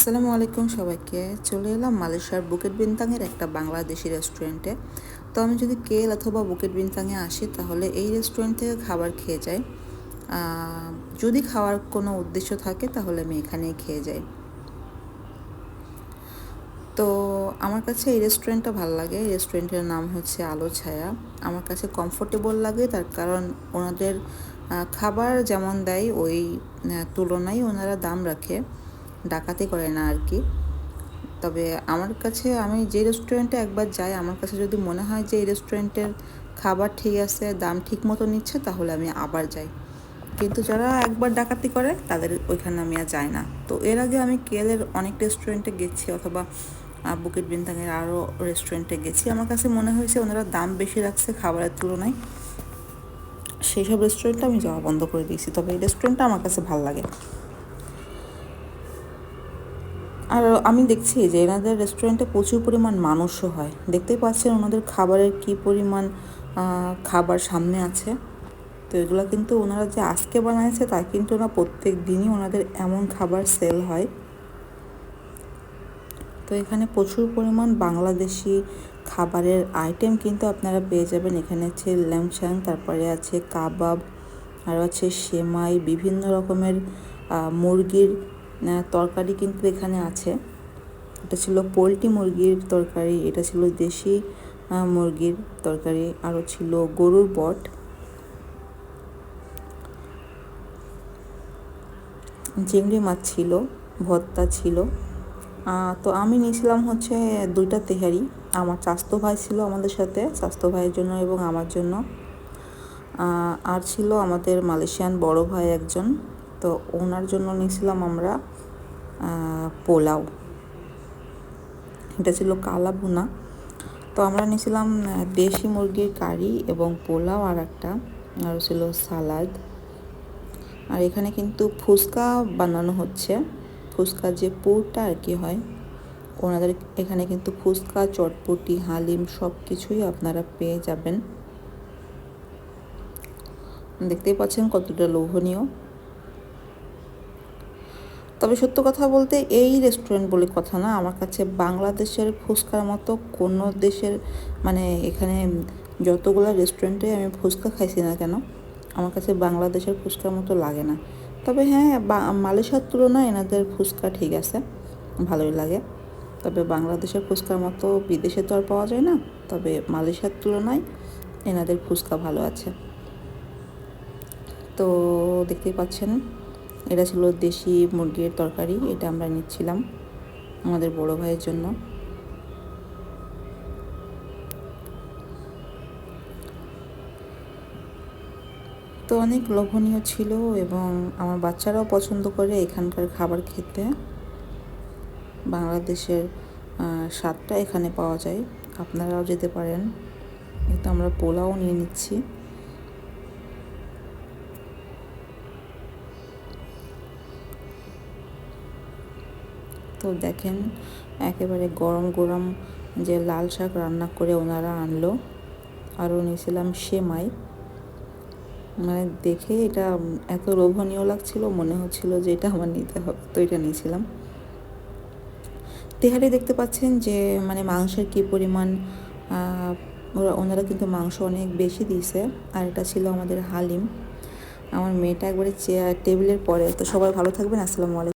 আসসালামু আলাইকুম সবাইকে। চলে এলাম মালয়েশিয়ার বুকেট বিনতাংয়ের একটা বাংলাদেশি রেস্টুরেন্টে। তো আমি যদি কেল অথবা বুকেট বিনতাংয়ে আসি, তাহলে এই রেস্টুরেন্ট থেকে খাবার খেয়ে যাই। যদি খাওয়ার কোনো উদ্দেশ্য থাকে, তাহলে আমি এখানেই খেয়ে যাই। তো আমার কাছে এই রেস্টুরেন্টটা ভালো লাগে। এই রেস্টুরেন্টের নাম হচ্ছে আলো ছায়া। আমার কাছে কমফোর্টেবল লাগে, তার কারণ ওনাদের খাবার যেমন দেয়, ওই তুলনায় ওনারা দাম রাখে। ডাকাতি করে না আর কি। তবে আমার কাছে আমি যে রেস্টুরেন্টে একবার যাই, আমার কাছে যদি মনে হয় যে এই রেস্টুরেন্টের খাবার ঠিক আছে, দাম ঠিক মতো নিচ্ছে, তাহলে আমি আবার যাই। কিন্তু যারা একবার ডাকাতি করে, তাদের ওইখানে আমি আর যাই না। তো এর আগে আমি কেলের অনেক রেস্টুরেন্টে গেছি, অথবা বুকেট বিনতাঙের আরও রেস্টুরেন্টে গেছি। আমার কাছে মনে হয়েছে ওনারা দাম বেশি রাখছে খাবারের তুলনায়। সেই সব রেস্টুরেন্টে আমি যাওয়া বন্ধ করে দিয়েছি। তবে এই রেস্টুরেন্টটা আমার কাছে ভালো লাগে। আর আমি দেখছি যে এনাদের রেস্টুরেন্টে প্রচুর পরিমাণ মানুষও হয়। দেখতেই পাচ্ছেন ওনাদের খাবারের কি পরিমাণ খাবার সামনে আছে। তো এগুলো কিন্তু ওনারা যে আজকে বানাইছে তা কিন্তু না প্রত্যেক দিনই ওনাদের এমন খাবার সেল হয়। তো এখানে প্রচুর পরিমাণ বাংলাদেশি খাবারের আইটেম কিন্তু আপনারা পেয়ে যাবেন। এখানে আছে ল্যাংচাং, তারপরে আছে কাবাব, আর আছে সেমাই, বিভিন্ন রকমের মুরগির তরকারি কিন্তু এখানে আছে। এটা ছিল পোলট্রি মুরগির তরকারি, এটা ছিল দেশি মুরগির তরকারি আরও ছিল গরুর বট। চিংড়ি মাছ ছিল, ভর্তা ছিল। তো আমি নিয়েছিলাম হচ্ছে দুইটা তেহারি। আমার চাস্তো ভাই ছিল আমাদের সাথে চাস্তো ভাইয়ের জন্য এবং আমার জন্য। আর ছিল আমাদের মালয়েশিয়ান বড় ভাই একজন। তো ওনার জন্য নিয়েছিলাম আমরা পোলাও। এটা ছিল কালা ভুনা। তো আমরা নিয়েছিলাম দেশি মুরগির কারি এবং পোলাও আর একটা, আর ছিল সালাদ। আর এখানে কিন্তু ফুচকা বানানো হচ্ছে। ফুচকা যে পুরটা আর কি হয়, ওনাদের এখানে কিন্তু ফুচকা, চটপটি, হালিম সব কিছুই আপনারা পেয়ে যাবেন। দেখতেই পাচ্ছেন কতটা লোভনীয়। তবে সত্য কথা বলতে এই রেস্টুরেন্ট বলে কথা না। আমার কাছে বাংলাদেশের ফুচকার মতো কোনো দেশের মানে এখানে যতগুলো রেস্টুরেন্টে আমি ফুচকা খাইছি না কেন, আমার কাছে বাংলাদেশের ফুচকার মতো লাগে না। তবে হ্যাঁ মালয়েশিয়ার তুলনায় এনাদের ফুচকা ঠিক আছে, ভালোই লাগে। তবে বাংলাদেশের ফুচকার মতো বিদেশে তো আর পাওয়া যায় না, তবে মালয়েশিয়ার তুলনায় এনাদের ফুচকা ভালো আছে। তো দেখতেই পাচ্ছেন এটা ছিল দেশি মুরগির তরকারি, এটা আমরা নিচ্ছিলাম আমাদের বড় ভাইয়ের জন্য। তো অনেক লোভনীয় ছিল এবং আমার বাচ্চারাও পছন্দ করে এখানকার খাবার খেতে। বাংলাদেশের স্বাদটা এখানে পাওয়া যায়। আপনারাও যেতে পারেন। কিন্তু আমরা পোলাও নিয়ে নিচ্ছি। তো দেখেন, একেবারে গরম গরম যে লাল শাক রান্না করে ওনারা আনলো। আরও নিয়েছিলাম সেমাই। মানে দেখে এটা এত লোভনীয় লাগছিল, মনে হচ্ছিল যে এটা আমার নিতে হবে, তো এটা নিয়েছিলাম। তেহারি দেখতে পাচ্ছেন যে মানে মাংসের কি পরিমাণ ওরা, ওনারা কিন্তু মাংস অনেক বেশি দিয়েছে। আর এটা ছিল আমাদের হালিম। আমার মেয়েটা একবারে চেয়ার, টেবিলের পরে। তো সবাই ভালো থাকবেন, আসসালামু আলাইকুম।